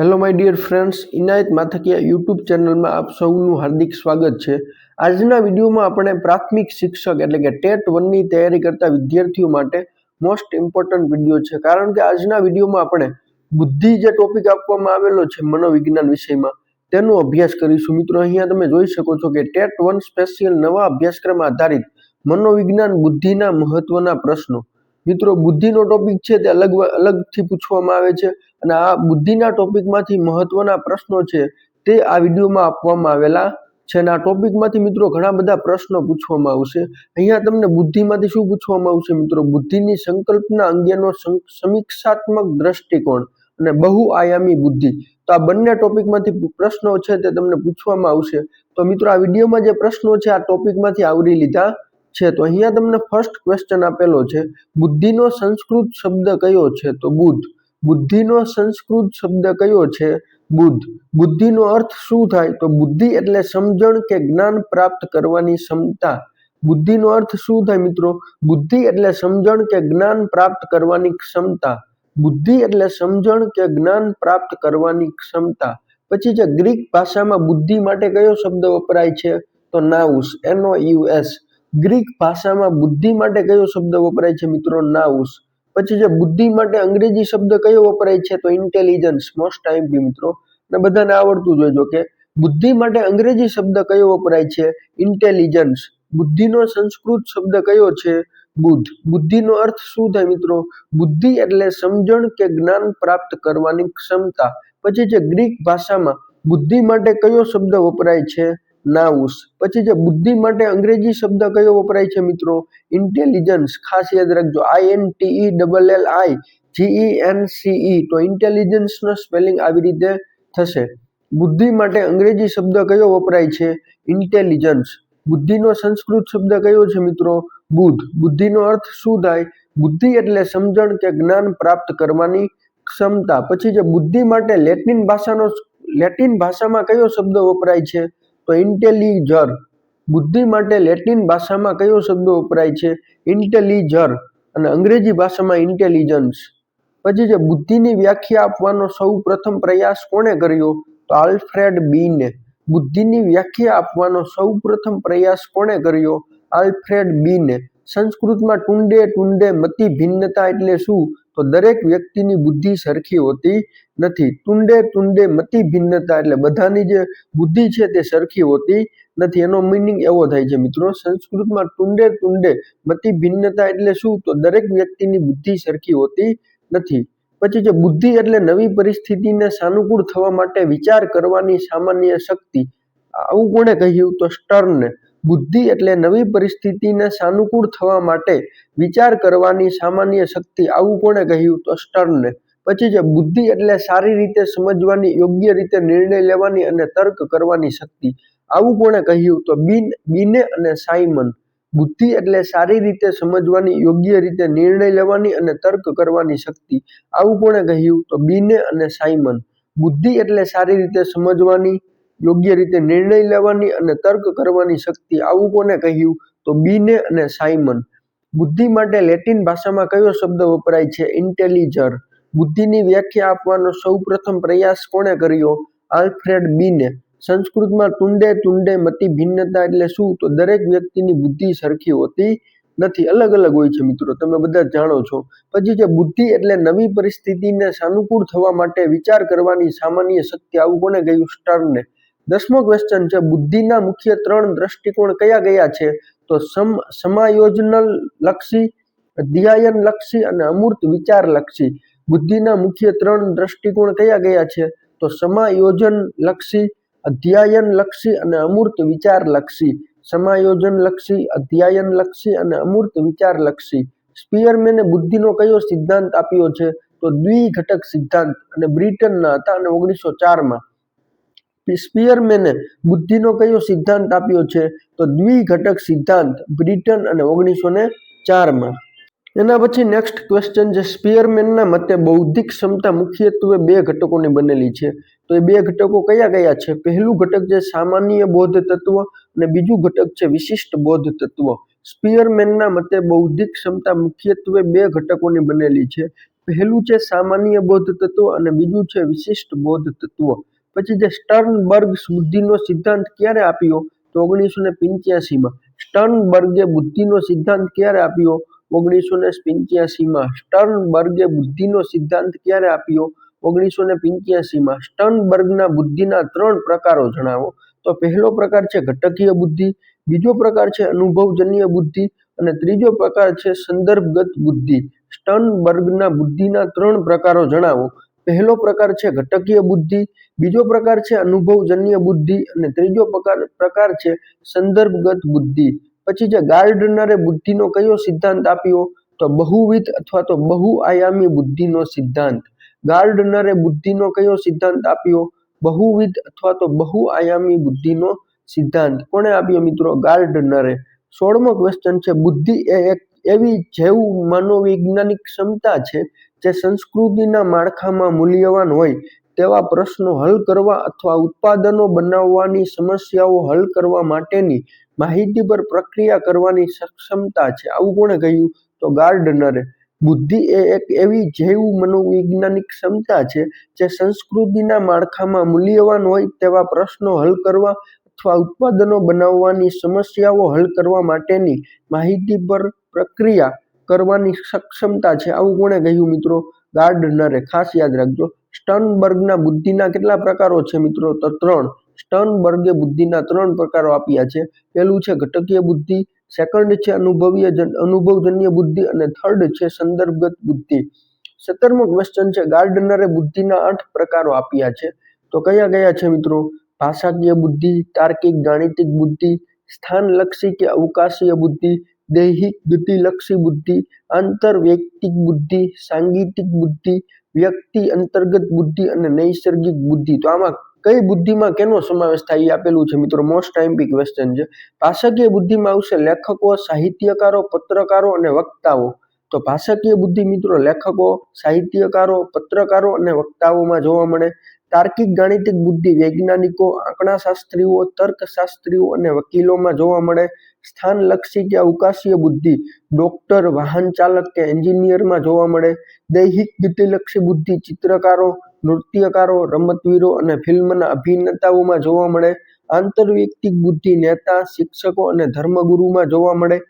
Hello my dear friends Inayat Mathakiya YouTube ચેનલમાં આપ સૌનું હાર્દિક સ્વાગત છે. આજના વિડીયોમાં આપણે પ્રાથમિક શિક્ષક એટલે કે ટેટ વનની તૈયારી કરતા વિદ્યાર્થીઓ માટે મોસ્ટ ઇમ્પોર્ટન્ટ વીડિયો છે. કારણ કે આજના વિડીયોમાં આપણે બુદ્ધિ જે ટોપિક આપવામાં આવેલો છે મનોવિજ્ઞાન વિષયમાં, તેનો અભ્યાસ કરીશું. મિત્રો, અહીંયા તમે જોઈ શકો છો કે ટેટ વન સ્પેશિયલ નવા અભ્યાસક્રમ આધારિત મનોવિજ્ઞાન બુદ્ધિના મહત્વના પ્રશ્નો. મિત્રો, બુદ્ધિનો ટોપિક છે તે અલગ અલગથી પૂછવામાં આવે છે અને આ બુદ્ધિના ટોપિકમાંથી મહત્વના પ્રશ્નો છે તે આ વિડીયોમાં આપવામાં આવેલા છે અને આ ટોપિકમાંથી મિત્રો ઘણા બધા પ્રશ્નો પૂછવામાં આવશે. અહીંયા તમને બુદ્ધિમાંથી શું પૂછવામાં આવશે મિત્રો? બુદ્ધિની સંકલ્પના અંગેનો સમીક્ષાત્મક દ્રષ્ટિકોણ અને બહુઆયામી બુદ્ધિ. તો આ બંને ટોપિકમાંથી પ્રશ્નો છે તે તમને પૂછવામાં આવશે. તો મિત્રો, આ વિડીયોમાં જે પ્રશ્નો છે, આ ટોપિકમાંથી આવરી લીધા છે. તો અહીંયા તમને ફર્સ્ટ ક્વેશ્ચન આપેલો છે, બુદ્ધિનો સંસ્કૃત શબ્દ કયો છે? તો બુદ્ધ, બુદ્ધિનો સંસ્કૃત શબ્દ કયો છે? બુદ્ધ, બુદ્ધિનો અર્થ શું થાય? તો બુદ્ધિ એટલે સમજણ કે જ્ઞાન પ્રાપ્ત કરવાની ક્ષમતા. બુદ્ધિનો અર્થ શું થાય મિત્રો? બુદ્ધિ એટલે સમજણ કે જ્ઞાન પ્રાપ્ત કરવાની ક્ષમતા. બુદ્ધિ એટલે સમજણ કે જ્ઞાન પ્રાપ્ત કરવાની ક્ષમતા. પછી જે ગ્રીક ભાષામાં બુદ્ધિ માટે કયો શબ્દ વપરાય છે? તો નાઉસ એનો યુએસ ગ્રીક ભાષામાં બુદ્ધિ માટે કયો શબ્દ વપરાય છે મિત્રો? નાઉસ. પછી જે બુદ્ધિ માટે અંગ્રેજી શબ્દ કયો વપરાય છે? તો ઇન્ટેલિજન્સ મોસ્ટ ટાઈમ બી મિત્રો. અને બધાને આવડતું જોઈજો કે, બુદ્ધિ માટે અંગ્રેજી શબ્દ કયો વપરાય છે? ઇન્ટેલિજન્સ બુદ્ધિનો સંસ્કૃત શબ્દ કયો છે? બુદ્ધ. બુદ્ધિનો અર્થ શું થાય મિત્રો? બુદ્ધિ એટલે સમજણ કે જ્ઞાન પ્રાપ્ત કરવાની ક્ષમતા. પછી જે ગ્રીક ભાષામાં બુદ્ધિ માટે કયો શબ્દ વપરાય છે? નાઉસ પછી જે બુદ્ધિ માટે અંગ્રેજી શબ્દ કયો વપરાય છે મિત્રો? ઇન્ટેલિજન્સ ખાસ યાદ રાખજો. I N T E double L I G E N C E તો ઇન્ટેલિજન્સનો સ્પેલિંગ આવી રીતે થશે. બુદ્ધિ માટે અંગ્રેજી શબ્દ કયો વપરાય છે? ઇન્ટેલિજન્સ બુદ્ધિનો સંસ્કૃત શબ્દ કયો છે મિત્રો? બુદ્ધ. બુદ્ધિનો અર્થ શું થાય? બુદ્ધિ એટલે સમજણ કે જ્ઞાન પ્રાપ્ત કરવાની ક્ષમતા. પછી જે બુદ્ધિ માટે લેટિન ભાષાનો લેટિન ભાષામાં કયો શબ્દ વપરાય છે? તો ઇન્ટેલિજર, બુદ્ધિ માટે લેટિન ભાષામાં કયો શબ્દ વપરાય છે? ઇન્ટેલિજર અને અંગ્રેજી ભાષામાં ઇન્ટેલિજન્સ. પછી જે બુદ્ધિની વ્યાખ્યા આપવાનો સૌ પ્રથમ પ્રયાસ કોણે કર્યો? તો આલ્ફ્રેડ બીને. બુદ્ધિની વ્યાખ્યા આપવાનો સૌ પ્રથમ પ્રયાસ કોણે કર્યો? આલ્ફ્રેડ બીને. સંસ્કૃતમાં ટુંડે ટુંડે મતિ ભિન્નતા એટલે શું? તો દરેક વ્યક્તિની બુદ્ધિ સરખી હોતી નથી. ટુંડે ટુંડે મતિ ભિન્નતા એટલે બધાની જે બુદ્ધિ છે તે સરખી હોતી નથી. એનો મિનિંગ એવો થાય છે, મિત્રો, સંસ્કૃતમાં ટુંડે તુંડે મતિ ભિન્નતા એટલે શું? તો દરેક વ્યક્તિની બુદ્ધિ સરખી હોતી નથી. પછી જે બુદ્ધિ એટલે નવી પરિસ્થિતિને સાનુકૂળ થવા માટે વિચાર કરવાની સામાન્ય શક્તિ. આવું કોણે કહ્યું? તો સ્ટર્ને બુદ્ધિ એટલે નવી પરિસ્થિતિને સાનુકૂળ થવા માટે વિચાર કરવાની સામાન્ય શક્તિ આવું કોણે કહ્યું? તો સ્ટર્નને પછી જે બુદ્ધિ એટલે સારી રીતે સમજવાની, યોગ્ય રીતે નિર્ણય લેવાની અને તર્ક કરવાની શક્તિ. આવું કોણે કહ્યું? તો બિન, બીને અને સાયમન. બુદ્ધિ એટલે સારી રીતે સમજવાની, યોગ્ય રીતે નિર્ણય લેવાની અને તર્ક કરવાની શક્તિ. આવું કોણે કહ્યું? તો બીને અને સાયમન. બુદ્ધિ એટલે સારી રીતે સમજવાની યોગ્ય રીતે નિર્ણય લેવાની અને તર્ક કરવાની શક્તિ આવું કોને કહ્યું? તો બીને અને સાયમન. બુદ્ધિ માટે લેટિન ભાષામાં કયો શબ્દ વપરાય છે? ઇન્ટેલિજર. બુદ્ધિની વ્યાખ્યા આપવાનો સૌ પ્રથમ પ્રયાસ કોણે કર્યો? આલ્ફ્રેડ બીને સંસ્કૃતમાં તુંડે તુંડે મતિ ભિન્નતા એટલે શું? તો દરેક વ્યક્તિની બુદ્ધિ સરખી હોતી નથી. અલગ અલગ હોય છે મિત્રો, તમે બધા જાણો છો. પછી જે બુદ્ધિ એટલે નવી પરિસ્થિતિને સાનુકૂળ થવા માટે વિચાર કરવાની સામાન્ય શક્તિ આવું કોને કહ્યું? સ્ટર્ને. દસમો ક્વેશ્ચન છે, બુદ્ધિના મુખ્ય ત્રણ દ્રષ્ટિકોણ કયા કયા છે? તો સમ, સમાયોજનલ લક્ષી, અધ્યાયન લક્ષી અને અમૂર્ત વિચાર લક્ષી. બુદ્ધિના મુખ્ય ત્રણ દ્રષ્ટિકોણ કયા કયા છે? તો સમાયોજન લક્ષી, અધ્યાયન લક્ષી અને અમૂર્ત વિચાર લક્ષી. સમાયોજન લક્ષી, અધ્યાયન લક્ષી અને અમૂર્ત વિચાર લક્ષી. સ્પિયરમેને બુદ્ધિનો કયો સિદ્ધાંત આપ્યો છે? તો દ્વિઘટક સિદ્ધાંત અને બ્રિટનના હતા અને ઓગણીસો ચારમાં. સ્પિયરમેને બુદ્ધિનો કયો સિદ્ધાંત આપ્યો છે? તો દ્વિઘટક સિદ્ધાંત, બ્રિટન અને ઓગણીસો ને ચારમાં. એના પછી નેક્સ્ટ ક્વેશ્ચન છે, સ્પિયરમેનના મતે બૌદ્ધિક ક્ષમતા મુખ્યત્વે બે ઘટકોની બનેલી છે. તો એ બે ઘટકો કયા કયા છે? પહેલું ઘટક છે સામાન્ય બોધ તત્વ અને બીજું ઘટક છે વિશિષ્ટ બોધ તત્વ સ્પિયરમેનના મતે બૌદ્ધિક ક્ષમતા મુખ્યત્વે બે ઘટકોની બનેલી છે. પહેલું છે સામાન્ય બોધ તત્વ અને બીજું છે વિશિષ્ટ બોધ તત્વ પછી જે સ્ટર્નબર્ગ બુદ્ધિનો સિદ્ધાંત ક્યારે આપ્યો? તો ઓગણીસો ને પિંચ્યાસીમાં. સ્ટર્નબર્ગે બુદ્ધિનો સિદ્ધાંત ક્યારે આપ્યો? ઓગણીસો ને પિંચ્યાસીમાં. સ્ટર્નબર્ગે બુદ્ધિનો સિદ્ધાંત ક્યારે આપ્યો? ઓગણીસો ને પિંચ્યાસીમાં. સ્ટર્નબર્ગના બુદ્ધિના ત્રણ પ્રકારો જણાવો. તો પહેલો પ્રકાર છે ઘટકીય બુદ્ધિ, બીજો પ્રકાર છે અનુભવજન્ય બુદ્ધિ, અને ત્રીજો પ્રકાર છે સંદર્ભગત બુદ્ધિ. સ્ટર્નબર્ગના બુદ્ધિના ત્રણ પ્રકારો જણાવો. પહેલો પ્રકાર છે ઘટકીય બુદ્ધિ, બીજો પ્રકાર છે અનુભવજન્ય બુદ્ધિ અને ત્રીજો પ્રકાર પ્રકાર છે સંદર્ભગત બુદ્ધિ. પછી જે ગાર્ડનરે બુદ્ધિનો કયો સિદ્ધાંત આપ્યો? તો બહુવિધ અથવા તો બહુઆયામી બુદ્ધિનો સિદ્ધાંત. ગાર્ડનરે બુદ્ધિનો કયો સિદ્ધાંત આપ્યો? બહુવિધ અથવા તો બહુઆયામી બુદ્ધિનો સિદ્ધાંત. કોણે આપ્યો મિત્રો? ગાર્ડનરે. સોળમો ક્વેશ્ચન છે, બુદ્ધિ એ એક એવી જૈવ મનોવૈજ્ઞાનિક ક્ષમતા છે જે સંસ્કૃતિના માળખામાં મૂલ્યવાન હોય, તેવા પ્રશ્નો હલ કરવા અથવા ઉત્પાદનો બનાવવાની સમસ્યાઓ હલ કરવા માટેની માહિતી પર પ્રક્રિયા કરવાની સક્ષમતા છે. આવું કોણે કહ્યું? તો ગાર્ડનરે. બુદ્ધિ એ એક એવી જૈવ મનોવૈજ્ઞાનિક ક્ષમતા છે જે સંસ્કૃતિના માળખામાં મૂલ્યવાન હોય તેવા પ્રશ્નો હલ કરવા અથવા ઉત્પાદનો બનાવવાની સમસ્યાઓ હલ કરવા માટેની માહિતી પર પ્રક્રિયા કરવાની સક્ષમતા છે. આવું કોણે કહ્યું મિત્રો? ગાર્ડનરે ખાસ યાદ રાખજો. સ્ટનબર્ગના બુદ્ધિના કેટલા પ્રકારો છે મિત્રો? તો ત્રણ. સ્ટનબર્ગે બુદ્ધિના ત્રણ પ્રકારો આપ્યા છે. પહેલું છે ઘટકીય બુદ્ધિ સેકન્ડ છે અનુભવીય અનુભવજન્ય બુદ્ધિ અને થર્ડ છે સંદર્ભગત બુદ્ધિ. સત્તરમો ક્વેશ્ચન છે ગાર્ડનરે બુદ્ધિના આઠ પ્રકારો આપ્યા છે. તો કયા કયા છે મિત્રો? ભાષાકીય બુદ્ધિ, તાર્કિક, ગાણિતિક બુદ્ધિ, સ્થાનલક્ષી કે અવકાશીય બુદ્ધિ દૈહિક ગતિલક્ષી બુદ્ધિ, આંતરવૈયક્તિક બુદ્ધિ, સાંગીતિક બુદ્ધિ, વ્યક્તિ અંતર્ગત બુદ્ધિ અને નૈસર્ગિક બુદ્ધિ. તો આમાં કઈ બુદ્ધિમાં કેનો સમાવેશ થાય એ આપેલું છે મિત્રો? મોસ્ટ ટાઈમ્પી ક્વેશ્ચન છે. ભાષાકીય બુદ્ધિમાં આવશે લેખકો, સાહિત્યકારો, પત્રકારો અને વક્તાઓ. તો ભાષાકીય બુદ્ધિ મિત્રો લેખકો, સાહિત્યકારો, પત્રકારો અને વક્તાઓમાં જોવા મળે. તાર્કિક, ગાણિતિક બુદ્ધિ વૈજ્ઞાનિકો, આંકડાશાસ્ત્રીઓ, તર્કશાસ્ત્રીઓ અને વકીલોમાં જોવા મળે. સ્થાનલક્ષી કે અવકાશીય બુદ્ધિ ડોક્ટર વાહન ચાલક કે એન્જિનિયરમાં જોવા મળે. દૈહિક ગતિલક્ષી બુદ્ધિ, ચિત્રકારો, નૃત્યકારો, રમતવીરો અને ફિલ્મના અભિનેતાઓમાં જોવા મળે. આંતરવૈયક્તિક બુદ્ધિ નેતા, શિક્ષકો અને ધર્મગુરુમાં જોવા મળે.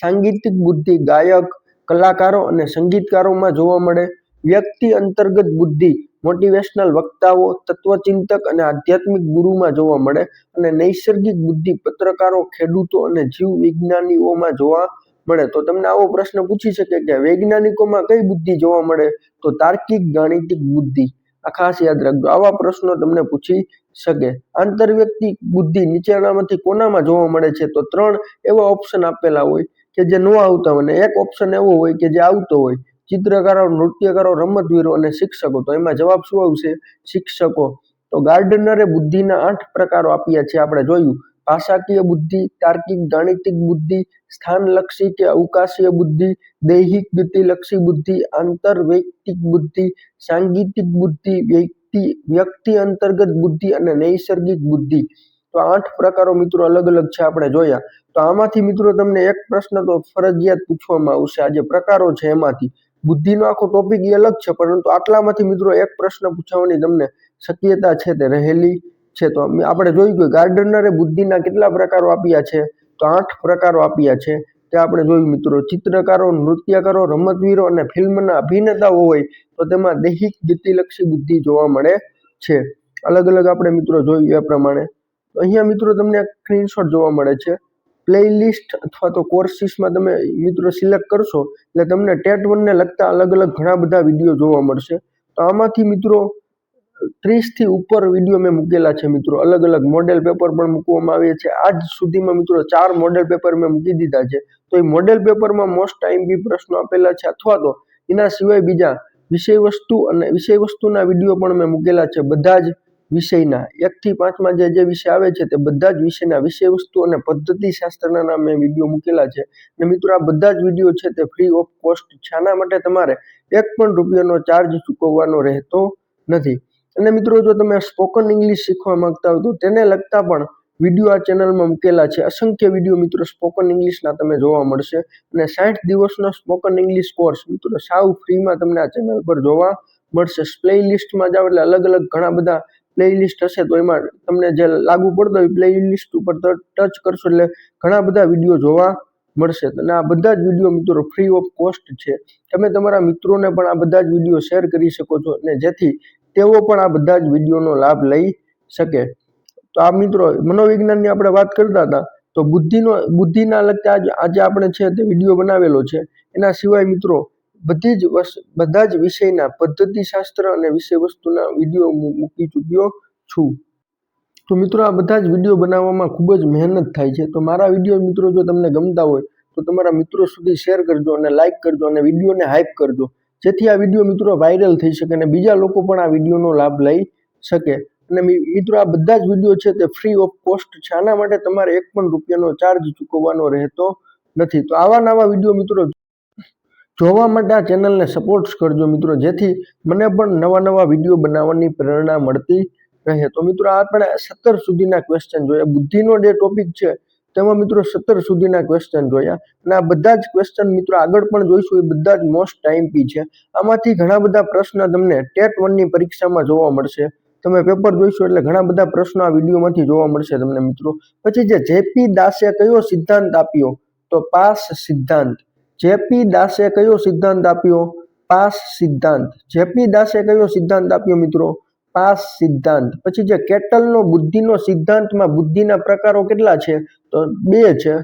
સાંગીતિક બુદ્ધિ ગાયક, કલાકારો અને સંગીતકારોમાં જોવા મળે. વ્યક્તિ અંતર્ગત બુદ્ધિ મોટિવેશનલ વક્તાઓ, તત્વચિંતક અને આધ્યાત્મિક ગુરુમાં જોવા મળે અને નૈસર્ગિક બુદ્ધિ પત્રકારો, ખેડૂતો અને જીવ વિજ્ઞાનીઓમાં જોવા મળે. તો તમને આવો પ્રશ્ન પૂછી શકે કે વૈજ્ઞાનિકોમાં કઈ બુદ્ધિ જોવા મળે? તો તાર્કિક ગાણિતિક બુદ્ધિ. આ ખાસ યાદ રાખજો. આવા પ્રશ્નો તમને પૂછી શકે. આંતરવ્યક્તિક બુદ્ધિ નીચેનામાંથી કોનામાં જોવા મળે છે? તો ત્રણ એવા ઓપ્શન આપેલા હોય કે જે ન આવતા હોય એક ઓપ્શન એવો હોય કે જે આવતો હોય. ચિત્રકારો, નૃત્યકારો, રમતવીરો અને શિક્ષકો. તો એમાં જવાબ શું આવશે? શિક્ષકો. તો ગાર્ડનરે બુદ્ધિના આઠ પ્રકારો આપ્યા છે, આપણે જોયું. ભાષાકીય બુદ્ધિ, તાર્કિક, ગાણિતિક બુદ્ધિ, સ્થાનલક્ષી કે અવકાશીય બુદ્ધિ, દૈહિક ગતિલક્ષી બુદ્ધિ, આંતરવૈયક્તિક બુદ્ધિ, સાંગીતિક બુદ્ધિ, વ્યક્તિ વ્યક્તિ અંતર્ગત બુદ્ધિ અને નૈસર્ગિક બુદ્ધિ. તો આઠ પ્રકારો મિત્રો અલગ અલગ છે આપણે જોયા. તો આમાંથી મિત્રો તમને એક પ્રશ્ન તો ફરજિયાત પૂછવામાં આવશે. આ જે પ્રકારો છે એમાંથી બુદ્ધિનો આખો ટોપિક એ અલગ છે, પરંતુ આટલામાંથી મિત્રો એક પ્રશ્ન પૂછવાની તમને શક્યતા છે તે રહેલી છે. તો આપણે જોયું કે ગાર્ડનરે બુદ્ધિના કેટલા પ્રકારો આપ્યા છે? તો આઠ પ્રકારો આપ્યા છે. તે આપણે જોયું મિત્રો, ચિત્રકારો, નૃત્યકારો, રમતવીરો અને ફિલ્મના અભિનેતાઓ હોય તો તેમાં દૈહિક ગતિલક્ષી બુદ્ધિ જોવા મળે છે. અલગ અલગ આપણે મિત્રો જોયું એ પ્રમાણે. અહીંયા મિત્રો તમને સ્ક્રીનશોટ જોવા મળે છે. પ્લેલિસ્ટ અથવા તો કોર્સિસમાં તમે મિત્રો સિલેક્ટ કરશો, એટલે તમને ટેટ વનને લગતા અલગ અલગ ઘણા બધા વીડિયો જોવા મળશે. તો આમાંથી મિત્રો ત્રીસથી ઉપર વીડિયો મેં મૂકેલા છે મિત્રો. અલગ અલગ મોડેલ પેપર પણ મૂકવામાં આવે છે. આજ સુધીમાં મિત્રો ચાર મોડેલ પેપર મેં મૂકી દીધા છે. તો એ મોડેલ પેપરમાં મોસ્ટ ટાઈમ બી પ્રશ્નો આપેલા છે અથવા તો એના સિવાય બીજા વિષય વસ્તુ અને વિષય વસ્તુના વીડિયો પણ મેં મૂકેલા છે. બધા જ વિષયના એકથી પાંચમાં જે જે વિષય આવે છે તે બધા જ વિષયના વિષય વસ્તુ અને પદ્ધતિ શાસ્ત્રના નામે વીડિયો મૂકેલા છે. અને મિત્રો, આ બધા જ વીડિયો છે તે ફ્રી ઓફ કોસ્ટ છે. આના માટે તમારે એક પણ રૂપિયાનો ચાર્જ ચૂકવવાનો રહેતો નથી. અને મિત્રો, જો તમે સ્પોકન ઇંગ્લિશ શીખવા માંગતા હો તો તેને લગતા પણ વીડિયો આ ચેનલમાં મૂકેલા છે. અસંખ્ય વીડિયો મિત્રો સ્પોકન ઇંગ્લિશના તમે જોવા મળશે. અને સાઠ દિવસનો સ્પોકન ઇંગ્લિશ કોર્સ મિત્રો, સાવ ફ્રીમાં તમને આ ચેનલ પર જોવા મળશે. પ્લે લિસ્ટમાં જાઓ એટલે અલગ અલગ ઘણા બધા પ્લે લિસ્ટ હશે તો એમાં તમને જે લાગુ પડતો હોય પ્લે લિસ્ટ ઉપર ટચ કરશો એટલે ઘણા બધા વીડિયો જોવા મળશે. અને આ બધા જ વીડિયો મિત્રો ફ્રી ઓફ કોસ્ટ છે. તમે તમારા મિત્રોને પણ આ બધા જ વીડિયો શેર કરી શકો છો અને જેથી તેઓ પણ આ બધા જ વિડીયોનો લાભ લઈ શકે. તો આ મિત્રો મનોવિજ્ઞાનની આપણે વાત કરતા હતા, તો બુદ્ધિનો બુદ્ધિના લગતા આજે આપણે છે તે વીડિયો બનાવેલો છે. એના સિવાય મિત્રો બધી જ બધા જ વિષયના પદ્ધતિશાસ્ત્ર અને વિષય વસ્તુના વીડિયો મૂકી ચૂક્યો છું. તો મિત્રો આ બધા જ વીડિયો બનાવવામાં ખૂબ જ મહેનત થાય છે. તો મારા વીડિયો મિત્રો જો તમને ગમતા હોય, તો તમારા મિત્રો સુધી શેર કરજો અને લાઇક કરજો અને વિડીયોને હાઇપ કરજો. જેથી આ વીડિયો મિત્રો વાયરલ થઈ શકે અને બીજા લોકો પણ આ વિડીયોનો લાભ લઈ શકે. અને મિત્રો આ બધા જ વીડિયો છે તે ફ્રી ઓફ કોસ્ટ છે. આના માટે તમારે એક પણ રૂપિયાનો ચાર્જ ચૂકવવાનો રહેતો નથી. તો આવા નવા વીડિયો મિત્રો જોવા માટે આ ચેનલને સપોર્ટ્સ કરજો મિત્રો. જેથી મને પણ નવા નવા વીડિયો બનાવવાની પ્રેરણા મળતી રહે. તો મિત્રો આપણે સત્તર સુધીના ક્વેશ્ચન જોયા. બુદ્ધિનો જે ટોપિક છે, તેમાં મિત્રો સત્તર સુધીના ક્વેશ્ચન જોયા. અને આ બધા જ ક્વેશ્ચન મિત્રો આગળ પણ જોઈશું. એ બધા જ મોસ્ટ ટાઈમ પી છે. આમાંથી ઘણા બધા પ્રશ્ન તમને ટેટ વનની પરીક્ષામાં જોવા મળશે. તમે પેપર જોઈશો એટલે ઘણા બધા પ્રશ્નો આ વિડીયોમાંથી જોવા મળશે તમને મિત્રો. પછી જે જેપી દાસે કયો સિદ્ધાંત આપ્યો? તો પાસ સિદ્ધાંત. જેપી દાસે કયો સિદ્ધાંત આપ્યો? પાસ સિદ્ધાંત. જેપી દાસે કયો સિદ્ધાંત આપ્યો મિત્રો? પાસ સિદ્ધાંત. પછી જે કેટલનો બુદ્ધિનો સિદ્ધાંતમાં બુદ્ધિના પ્રકારો કેટલા છે? તો બે છે.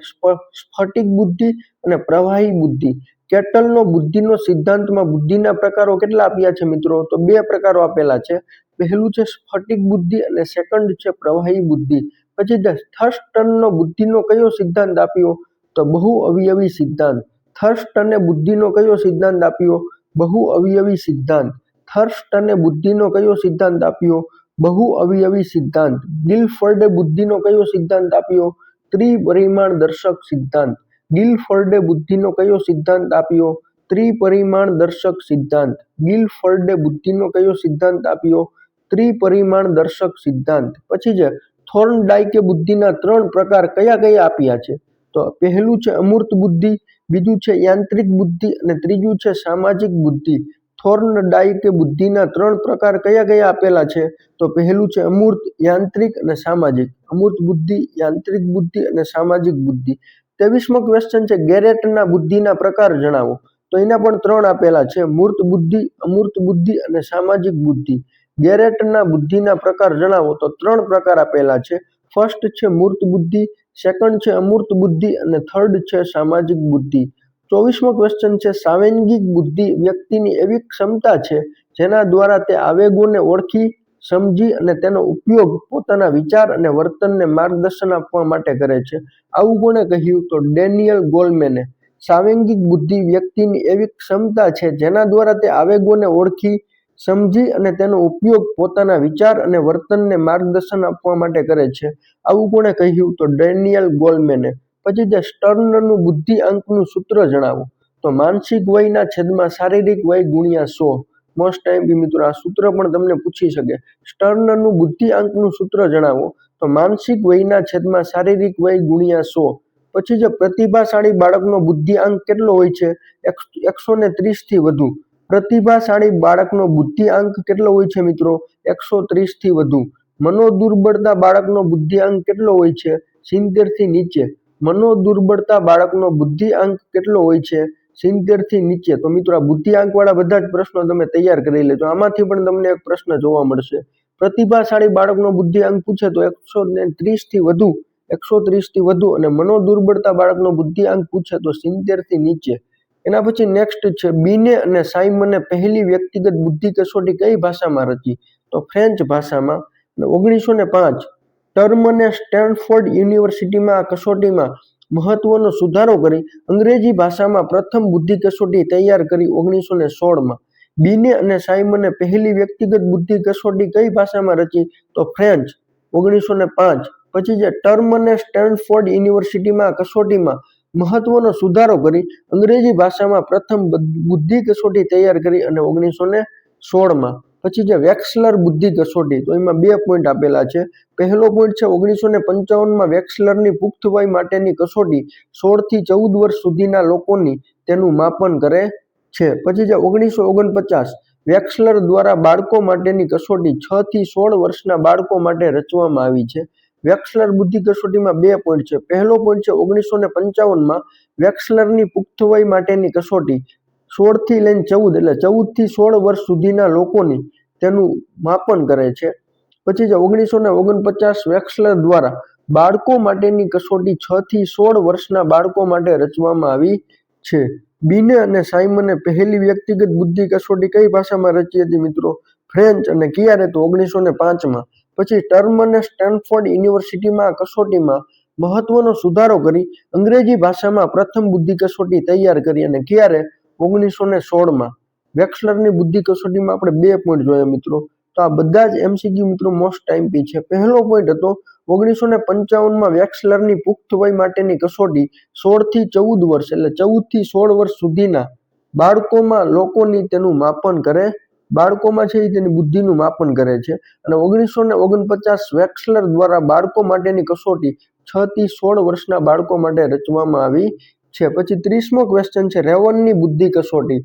સ્ફટિક બુદ્ધિ અને પ્રવાહી બુદ્ધિ. કેટલનો બુદ્ધિનો સિદ્ધાંતમાં બુદ્ધિના પ્રકારો કેટલા આપ્યા છે મિત્રો? તો બે પ્રકારો આપેલા છે. પહેલું છે સ્ફટિક બુદ્ધિ અને સેકન્ડ છે પ્રવાહી બુદ્ધિ. પછી જે થર્સ્ટનનો બુદ્ધિનો કયો સિદ્ધાંત આપ્યો? તો બહુ અવયવી સિદ્ધાંત. થર્સ્ટ અને બુદ્ધિનો કયો સિદ્ધાંત આપ્યો? બહુ અવયવી સિદ્ધાંત. થર્સ્ટ અને બુદ્ધિનો કયો સિદ્ધાંત આપ્યો? બહુ અવયવી સિદ્ધાંત. ગિલફર્ડે બુદ્ધિનો કયો સિદ્ધાંત આપ્યો? ત્રિપરિમાણ દર્શક સિદ્ધાંત. ગિલફર્ડે બુદ્ધિનો કયો સિદ્ધાંત આપ્યો? ત્રિપરિમાણ દર્શક સિદ્ધાંત. ગિલફર્ડે બુદ્ધિનો કયો સિદ્ધાંત આપ્યો? ત્રિપરિમાણ દર્શક સિદ્ધાંત. પછી છે થોર્નડાઇકે બુદ્ધિના ત્રણ પ્રકાર કયા કયા આપ્યા છે? તો પહેલું છે, અમૂર્ત બુદ્ધિ બીજું છે યાંત્રિક બુદ્ધિ અને ત્રીજું છે સામાજિક બુદ્ધિ. થોર્ન ડાયકે બુદ્ધિના ત્રણ પ્રકાર કયા કયા આપેલા છે? તો પહેલું છે અમૂર્ત, યાંત્રિક અને સામાજિક. અમૂર્ત બુદ્ધિ, યાંત્રિક બુદ્ધિ અને સામાજિક બુદ્ધિ. ત્રેવીસમો ક્વેશ્ચન છે ગેરેટના બુદ્ધિના પ્રકાર જણાવો. તો એના પણ ત્રણ આપેલા છે. મૂર્ત બુદ્ધિ, અમૂર્ત બુદ્ધિ અને સામાજિક બુદ્ધિ. ગેરેટના બુદ્ધિના પ્રકાર જણાવો. તો ત્રણ પ્રકાર આપેલા છે. ફર્સ્ટ છે મૂર્ત બુદ્ધિ સેકન્ડ છે અમૂર્ત બુદ્ધિ અને થર્ડ છે સામાજિક બુદ્ધિ. ચોવીસમો ક્વેશ્ચન છે સાવેંગિક બુદ્ધિ વ્યક્તિની એવી ક્ષમતા છે જેના દ્વારા તે આવેગોને ઓળખી, સમજી અને તેનો ઉપયોગ પોતાના વિચાર અને વર્તનને માર્ગદર્શન આપવા માટે કરે છે. આવું કોણે કહ્યું? તો ડેનિયલ ગોલમેને. સાવેંગિક બુદ્ધિ વ્યક્તિની એવી ક્ષમતા છે જેના દ્વારા તે આવેગોને ઓળખી સમજી અને તેનો ઉપયોગ પોતાના વિચાર અને વર્તનને માર્ગદર્શન આપવા માટે કરે છે. આવું કોણે કહ્યું તો ડેનિયલ ગોલમેને. પછી જે સ્ટર્નનું બુદ્ધિ અંકનું સૂત્ર જણાવો. તો માનસિક વયના છેદમાં શારીરિક વય ગુણ્યા સો. મોસ્ટ ટાઈમ મિત્રો આ સૂત્ર પણ તમને પૂછી શકે. સ્ટર્નનું બુદ્ધિ અંકનું સૂત્ર જણાવો. તો માનસિક વયના છેદમાં શારીરિક વય ગુણ્યા સો. પછી જે પ્રતિભાશાળી બાળકનો બુદ્ધિ અંક કેટલો હોય છે? એકસો ને ત્રીસથી વધુ. પ્રતિભાશાળી બાળકનો બુદ્ધિ અંક કેટલો હોય છે મિત્રો? એકસો ત્રીસથી વધુ. મનોદુર્બળતા બાળકનો બુદ્ધિ અંક કેટલો હોય છે? સિત્તેરથી નીચે. મનોદુર્બળતા બાળકનો બુદ્ધિ અંક કેટલો હોય છે? સિત્તેરથી નીચે. તો મિત્રો, આ બુદ્ધિ આંક બધા જ પ્રશ્નો તમે તૈયાર કરી લેજો. આમાંથી પણ તમને એક પ્રશ્ન જોવા મળશે. પ્રતિભાશાળી બાળકનો બુદ્ધિ અંક પૂછે તો એકસો ને ત્રીસથી વધુ. એકસો ત્રીસથી વધુ. અને મનોદુર્બળતા બાળકનો બુદ્ધિ અંક પૂછે તો સિત્તેરથી નીચે. એના પછી નેક્સ્ટ છે, બીને અને સાઇમને પહેલી વ્યક્તિગત બુદ્ધિ કસોટી કઈ ભાષામાં રચી? તો ફ્રેન્ચ ભાષામાં. ઓગણીસો ને પાંચ, ટર્મને સ્ટેનફોર્ડ યુનિવર્સિટીમાં આ કસોટીમાં મહત્વનો સુધારો કરી, અંગ્રેજી ભાષામાં પ્રથમ બુદ્ધિ કસોટી તૈયાર કરી ઓગણીસો ને સોળમાં. બીને અને સાઇમને પહેલી વ્યક્તિગત બુદ્ધિ કસોટી કઈ ભાષામાં રચી? તો ફ્રેન્ચ, ઓગણીસો ને પાંચ. પછી જે ટર્મને સ્ટેનફોર્ડ યુનિવર્સિટીમાં કસોટીમાં મહત્વનો સુધારો કરી અંગ્રેજી ભાષામાં પ્રથમ બુદ્ધિ કસોટી તૈયાર કરી અને ઓગણીસો ને સોળમાં. પછી જે વેક્સલર બુદ્ધિ કસોટી, તો એમાં બે પોઈન્ટ આપેલા છે. પહેલો પોઈન્ટ છે ઓગણીસો ને પંચાવનમાં વેક્સલરની પુખ્ત વય માટેની કસોટી સોળથી ચૌદ વર્ષ સુધીના લોકોની તેનું માપન કરે છે. પછી જે ઓગણીસો ઓગણપચાસ, વેક્સલર દ્વારા બાળકો માટેની કસોટી છ થી સોળ વર્ષના બાળકો માટે રચવામાં આવી છે. વેક્સલર બુદ્ધિ કસોટીમાં બે પોઈન્ટ છે. પહેલો પોઈન્ટ છે ઓગણીસો ને પંચાવનમાં વેક્સલરની પુખ્ત વય માટેની કસોટી સોળથી લઈને ચૌદ, એટલે ચૌદથી સોળ વર્ષ સુધીના લોકોની તેનું માપન કરે છે. પછી જે ઓગણીસો ને ઓગણપચાસ વેક્સલર દ્વારા બાળકો માટેની કસોટી છ થી સોળ વર્ષના બાળકો માટે રચવામાં આવી છે. બીને અને સાઈમને પહેલી વ્યક્તિગત બુદ્ધિ કસોટી કઈ ભાષામાં રચી હતી મિત્રો? ફ્રેન્ચ અને ક્યારે? તો ઓગણીસો ને પાંચમાં. પછી ટર્મ અને સ્ટેનફોર્ડ યુનિવર્સિટીમાં કસોટીમાં મહત્વનો સુધારો કરી અંગ્રેજી ભાષામાં પ્રથમ બુદ્ધિ કસોટી તૈયાર કરી અને ક્યારે ઓગણીસો ને સોળમાં વેક્સલરની બુદ્ધિ કસોટીમાં આપણે બે પોઈન્ટ જોયા મિત્રો. તો આ બધા જ એમસીક્યુ મિત્રો મોસ્ટ ટાઈમપી છે. પહેલો પોઈન્ટ હતો ઓગણીસો ને પંચાવનમાં વેક્સલરની પુખ્ત વય માટેની કસોટી સોળથી ચૌદ વર્ષ એટલે ચૌદથી સોળ વર્ષ સુધીના બાળકોમાં લોકોની તેનું માપન કરે બાળકોમાં છે એ તેની બુદ્ધિનું માપન કરે છે. અને ઓગણીસો ને ઓગણપચાસ વેક્સલર દ્વારા બાળકો માટેની કસોટી છ થી સોળ વર્ષના બાળકો માટે રચવામાં આવી છે. પછી ત્રીસમો ક્વેશ્ચન છે, રેવનની બુદ્ધિ કસોટી.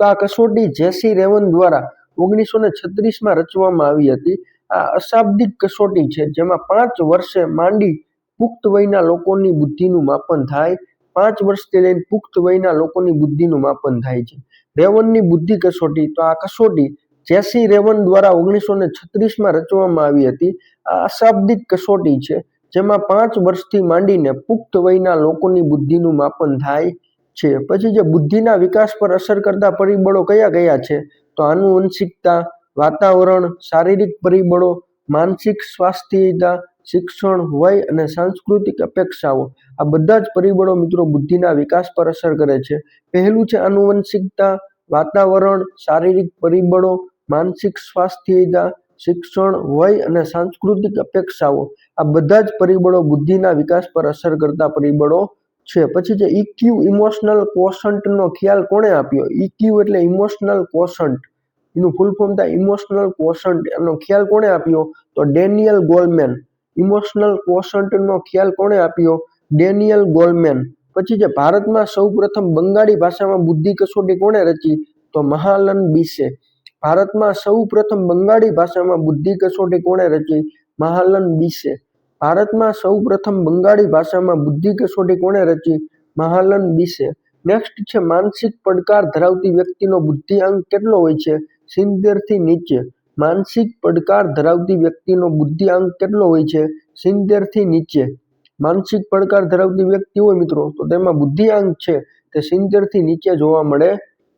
તો આ કસોટી જેસી રેવન દ્વારા ઓગણીસો ને છત્રીસમાં રચવામાં આવી હતી. આ અશાબ્દિક કસોટી છે, જેમાં પાંચ વર્ષે માંડી પુખ્ત વયના લોકોની બુદ્ધિનું માપન થાય. પાંચ વર્ષથી લઈને પુખ્ત વયના લોકોની બુદ્ધિનું માપન થાય છે. રેવનની બુદ્ધિ કસોટી. તો આ કસોટી જેસી રેવન દ્વારા ઓગણીસો ને છત્રીસમાં રચવામાં આવી હતી. આ અશાબ્દિક કસોટી છે, જેમાં પાંચ વર્ષથી માંડીને પુખ્ત વયના લોકોની બુદ્ધિનું માપન થાય છે. પછી જે બુદ્ધિના વિકાસ પર અસર કરતા પરિબળો કયા કયા છે? તો આનુવંશિકતા, વાતાવરણ, શારીરિક પરિબળો, માનસિક સ્વાસ્થ્યતા શિક્ષણ વય અને સાંસ્કૃતિક અપેક્ષાઓ, આ બધા જ પરિબળો મિત્રો બુદ્ધિના વિકાસ પર અસર કરે છે. પહેલું છે આનુવંશિકતા, વાતાવરણ, શારીરિક પરિબળો, માનસિક સ્વાસ્થ્યતા, શિક્ષણ વય અને સાંસ્કૃતિક અપેક્ષાઓ. આ બધા જ પરિબળો બુદ્ધિના વિકાસ પર અસર કરતા પરિબળો છે. પછી છે ઇક્યુ ઇમોશનલ કોશન્ટનો ખ્યાલ કોણે આપ્યો? ઇક્યુ એટલે ઇમોશનલ કોશન્ટ એનું ફૂલ ફોર્મ થાય ઇમોશનલ કોશન્ટ એનો ખ્યાલ કોણે આપ્યો? તો ડેનિયલ ગોલમેન. ઇમોશનલ કોશન્ટનો ખ્યાલ કોણે આપ્યો? ડેનિયલ ગોલમેન પછી જે ભારતમાં સૌપ્રથમ બંગાળી ભાષામાં બુદ્ધિ કસોટી કોણે રચી? તો મહાલન બીસે. ભારતમાં સૌપ્રથમ બંગાળી ભાષામાં બુદ્ધિ કસોટી કોણે રચી? મહાલન બીસે. ભારતમાં સૌપ્રથમ બંગાળી ભાષામાં બુદ્ધિ કસોટી કોણે રચી? મહાલન બીસે. નેક્સ્ટ છે, માનસિક પડકાર ધરાવતી વ્યક્તિનો બુદ્ધિઆંક કેટલો હોય છે? સિત્તેરથી નીચે. માનસિક પડકાર ધરાવતી વ્યક્તિનો બુદ્ધિઆંક કેટલો હોય છે? સિત્તેર નીચે. માનસિક પડકાર ધરાવતી વ્યક્તિ હોય મિત્રો, તો તેમાં બુદ્ધિઆંક છે તે સિત્તેર નીચે જોવા મળે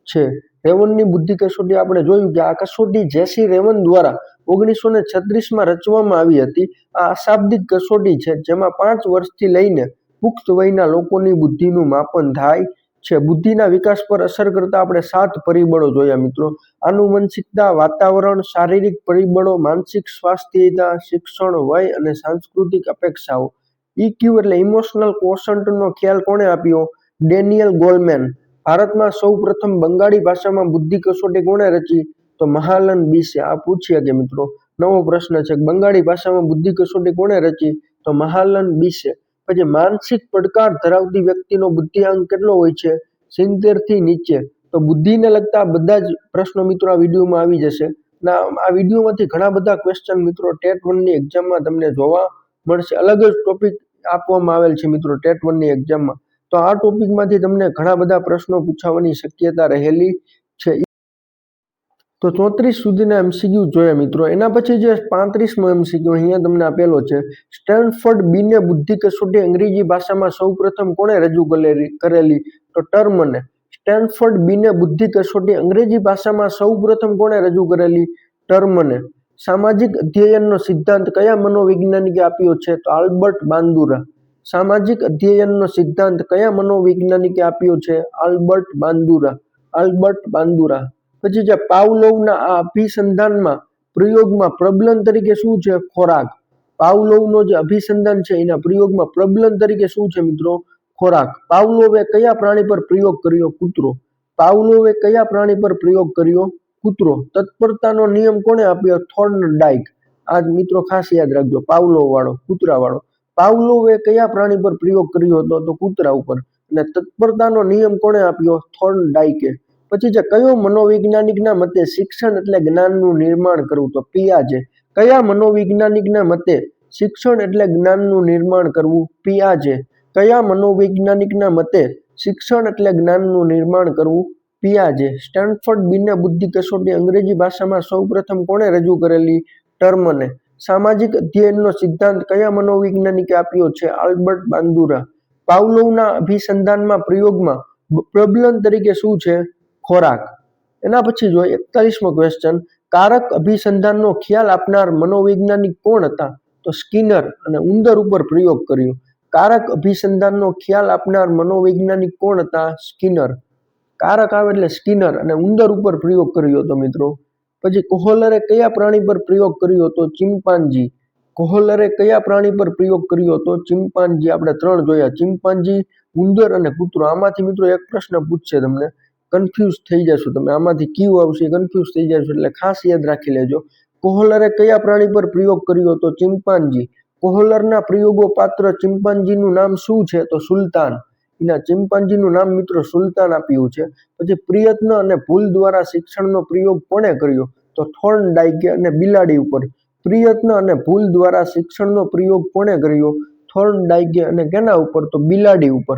છે. રેવનની બુદ્ધિ કસોટી આપણે જોયું કે આ કસોટી જેસી રેવન દ્વારા ઓગણીસો ને છત્રીસમાં રચવામાં આવી હતી. આ અશાબ્દિક કસોટી છે જેમાં પાંચ વર્ષથી લઈને પુખ્ત વયના લોકોની બુદ્ધિનું માપન થાય છે. બુદ્ધિના વિકાસ પર અસર કરતા આપણે સાત પરિબળો જોયા મિત્રો. આનુવંશિકતા, વાતાવરણ, શારીરિક પરિબળો, માનસિક સ્વાસ્થ્યતા, શિક્ષણ, વય અને સાંસ્કૃતિક અપેક્ષાઓ. ઇક્યુ એટલે ઇમોશનલ કોશન્ટનો ખ્યાલ કોણે આપ્યો? Daniel Goleman. ભારતમાં સૌ પ્રથમ બંગાળી ભાષામાં બુદ્ધિ કસોટી કોણે રચી? તો મહાલન બીસે. આ પૂછીએ કે મિત્રો, નવો પ્રશ્ન છે બંગાળી ભાષામાં બુદ્ધિ કસોટી કોણે રચી? તો મહાલન બીસે. પછી માનસિક પડકાર ધરાવતી વ્યક્તિનો બુદ્ધિઆંક કેટલો હોય છે? સિત્તેરથી નીચે. તો બુદ્ધિને લગતા બધા જ પ્રશ્નો મિત્રો આ વિડીયોમાં આવી જશે. ના, આ વિડીયોમાંથી ઘણા બધા ક્વેશ્ચન મિત્રો ટેટ વનની એક્ઝામમાં તમને જોવા મળશે. અલગ જ ટોપિક આપવામાં આવેલ છે મિત્રો ટેટ વનની એક્ઝામમાં તો આ ટોપિકમાંથી તમને ઘણા બધા પ્રશ્નો પૂછાવાની શક્યતા રહેલી છે. તો ચોત્રીસ સુધીના એમસીક્યુ જોયા મિત્રો. એના પછી જે પાંત્રીસમો એમસીક્યુ અહીંયા તમને આપેલો છે, સ્ટેનફર્ડ બીને બુદ્ધિ કસોટી અંગ્રેજી ભાષામાં સૌપ્રથમ કોણે રજૂ કરેલી તો ટર્મને સ્ટેનફર્ડ બીને બુદ્ધિ કસોટી અંગ્રેજી ભાષામાં સૌપ્રથમ કોણે રજૂ કરેલી? ટર્મને સામાજિક અધ્યયનનો સિદ્ધાંત કયા મનોવૈજ્ઞાનિકે આપ્યો છે? તો આલ્બર્ટ બાંદુરા. સામાજિક અધ્યયનનો સિદ્ધાંત કયા મનોવૈજ્ઞાનિકે આપ્યો છે? Albert Bandura. Albert Bandura. પછી જે પાવલોવના આ અભિસંધાનમાં, પ્રયોગમાં પ્રબલન તરીકે શું છે? ખોરાક. પાવલોવનો જે અભિસંધાન છે, એના પ્રયોગમાં પ્રબલન તરીકે શું છે મિત્રો? ખોરાક. પાવલોવે કયા પ્રાણી પર પ્રયોગ કર્યો? કૂતરો. પાવલોવે કયા પ્રાણી પર પ્રયોગ કર્યો? કૂતરો. તત્પરતાનો નિયમ કોણે આપ્યો? Thorndike. આ મિત્રો ખાસ યાદ રાખજો પાવલો વાળો કૂતરા વાળો પાવલોવે કયા પ્રાણી પર પ્રયોગ કર્યો હતો? તો કૂતરા ઉપર. અને તત્પરતાનો નિયમ કોણે આપ્યો? થોર્ન ડાઇકે. પછી છે કયો મનોવૈજ્ઞાનિકના મતે શિક્ષણ એટલે જ્ઞાનનું નિર્માણ કરવું? તો પિયાજે કયા મનોવૈજ્ઞાનિકના મતે શિક્ષણ એટલે જ્ઞાનનું નિર્માણ કરવું? પિયાજે કયા મનોવૈજ્ઞાનિકના મતે શિક્ષણ એટલે જ્ઞાનનું નિર્માણ કરવું? પિયાજે સ્ટેન્ફર્ડ બિને બુદ્ધિ કસોટી અંગ્રેજી ભાષામાં સૌપ્રથમ કોણે રજૂ કરેલી ટર્મને? સામાજિક અધ્યયનનો સિદ્ધાંત કયા મનોવૈજ્ઞાનિકે આપ્યો છે? આલ્બર્ટ બાંદુરા. પાવલોવના અભિસંધાનમાં પ્રયોગમાં પ્રબલન તરીકે શું છે? ખોરાક. એના પછી જો એકતાલીસમો ક્વેશ્ચન કારક અભિસંધાનનો ખ્યાલ આપનાર મનોવૈજ્ઞાનિક કોણ હતા? તો સ્કિનર અને ઉંદર ઉપર પ્રયોગ કર્યો. કારક અભિસંધાનનો ખ્યાલ આપનાર મનોવૈજ્ઞાનિક કોણ હતા? સ્કિનર. કારક આવે એટલે સ્કિનર અને ઉંદર ઉપર પ્રયોગ કર્યો હતો મિત્રો. પછી કોહલરે કયા પ્રાણી પર પ્રયોગ કર્યો હતો? ચિમ્પાન્જી કોહલરે કયા પ્રાણી પર પ્રયોગ કર્યો હતો? ચિમ્પાન્જી આપણે ત્રણ જોયા. ચિમ્પાન્જી ઉંદર અને કૂતરો. આમાંથી મિત્રો એક પ્રશ્ન પૂછશે તમને. કન્ફ્યુઝ થઈ જશો તમે. આમાંથી કયું આવશે કન્ફ્યુઝ થઈ જશો. એટલે ખાસ યાદ રાખી લેજો. કોહલરે કયા પ્રાણી પર પ્રયોગ કર્યો હતો? ચિમ્પાન્જી કોહલરના પ્રયોગો પાત્ર ચિમ્પાન્જીનું નામ શું છે? તો સુલતાન. એના ચિમ્પાન્જીનું નામ મિત્રો સુલતાન આપ્યું છે. પછી પ્રયત્ન અને ભૂલ દ્વારા શિક્ષણનો પ્રયોગ કોણે કર્યો? તો થોર્ન ડાઇકે અને બિલાડી ઉપર. પ્રયત્ન અને ભૂલ દ્વારા શિક્ષણનો પ્રયોગ કોણે કર્યો? થોર્ન ડાઇકે અને કેના ઉપર? તો બિલાડી ઉપર.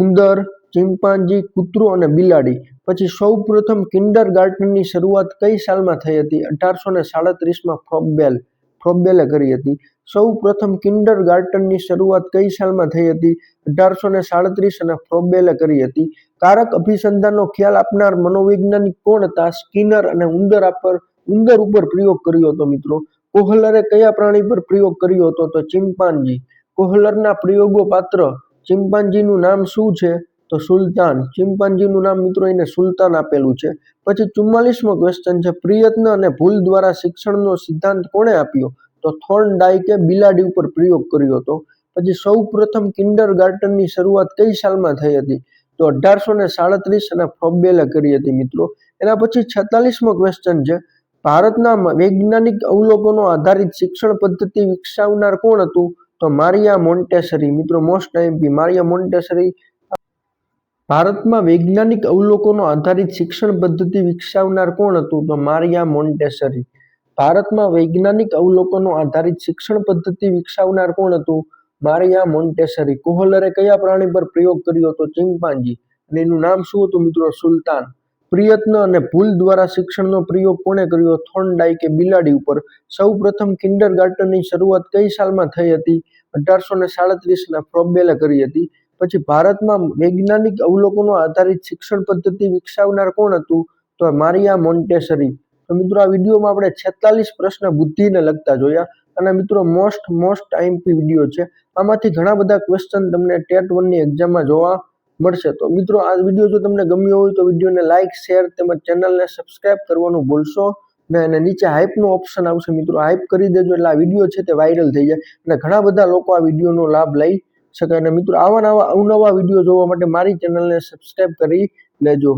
ઉંદર ચિમ્પાન્જી કૂતરો અને બિલાડી. પછી સૌ પ્રથમ કિન્ડર ગાર્ટનની શરૂઆત કઈ સાલમાં થઈ હતી? અઢારસો ને સાડત્રીસમાં ફ્રોબેલ ફ્રોબેલે કરી હતી. સૌ પ્રથમ કિન્ડર ગાર્ટનની શરૂઆત કઈ સાલમાં થઈ હતી? અઢારસો ને સાડત્રીસ અને ફ્રોબેલે કરી હતી. કારક અભિસંધાનનો ખ્યાલ આપનાર મનોવૈજ્ઞાનિક કોણ હતા? સ્કિનર અને ઉંદર પર ઉંદર ઉપર પ્રયોગ કર્યો હતો, મિત્રો. કોહલરે કયા પ્રાણી પર પ્રયોગ કર્યો હતો? તો ચિમ્પાન્જી કોહલરના પ્રયોગો પાત્ર ચિમ્પાન્જીનું નામ શું છે? તો સુલતાન ચિમ્પાન્જીનું નામ મિત્રો એને સુલતાન આપેલું છે. પછી ચુમ્માલીસમો ક્વેશ્ચન છે, પ્રયત્ન અને ભૂલ દ્વારા શિક્ષણનો સિદ્ધાંત કોણે આપ્યો? તો થોર્ન ડાયકે બિલાડી ઉપર પ્રયોગ કર્યો હતો. પછી સૌ પ્રથમ કિન્ડર ગાર્ટનની શરૂઆત કઈ સાલમાં થઈ હતી? તો અઢારસો ને સાડત્રીસ અને ફોબેલે કરી હતી મિત્રો. એના પછી છેતાલીસમો ક્વેશ્ચન છે, ભારતના વૈજ્ઞાનિક અવલોકનો આધારિત શિક્ષણ પદ્ધતિ વિકસાવનાર કોણ હતું? તો મારિયા મોન્ટેસરી. મિત્રો મોસ્ટ આઈમ્પી મારિયા મોન્ટેસરી ભારતમાં વૈજ્ઞાનિક અવલોકનો આધારિત શિક્ષણ પદ્ધતિ વિકસાવનાર કોણ હતું? તો મારિયા મોન્ટેસરી. ભારતમાં વૈજ્ઞાનિક અવલોકનો આધારિત શિક્ષણ પદ્ધતિ વિકસાવનાર કોણ હતું? Maria Montessori. કોહલરે કયા પ્રાણી પર પ્રયોગ કર્યો હતો? ચિમ્પાન્જી અને એનું નામ શું હતું મિત્રો? સુલતાન. પ્રયત્ન અને ભૂલ દ્વારા શિક્ષણનો પ્રયોગ કોણે કર્યો? થોર્નડાઇકે બિલાડી ઉપર? સૌ પ્રથમ કિન્ડર ગાર્ટનની શરૂઆત કઈ સાલમાં થઈ હતી? અઢારસો ને સાડત્રીસના ફ્રોબેલે કરી હતી. પછી ભારતમાં વૈજ્ઞાનિક અવલોકનો આધારિત શિક્ષણ પદ્ધતિ વિકસાવનાર કોણ હતું? તો મારિયા મોન્ટેસરી. તો મિત્રો, આ વિડીયોમાં આપણે છેતાલીસ પ્રશ્ન બુદ્ધિને લગતા જોયા. અને મિત્રો મોસ્ટ મોસ્ટ આઈએમપી વીડિયો છે. આમાંથી ઘણા બધા ક્વેશ્ચન તમને ટેટ વનની એક્ઝામમાં જોવા મળશે. તો મિત્રો, આ વીડિયો જો તમને ગમ્યો હોય તો વિડીયોને લાઇક શેર તેમજ ચેનલને સબસ્ક્રાઇબ કરવાનું ભૂલશો ને અને નીચે હાઇપનો ઓપ્શન આવશે. મિત્રો હાઇપ કરી દેજો એટલે આ વીડિયો છે તે વાયરલ થઈ જાય. અને ઘણા બધા લોકો આ વિડીયોનો લાભ લઈ શકે અને મિત્રો આવા નવા અવનવા વીડિયો જોવા માટે મારી ચેનલને સબસ્ક્રાઇબ કરી લેજો.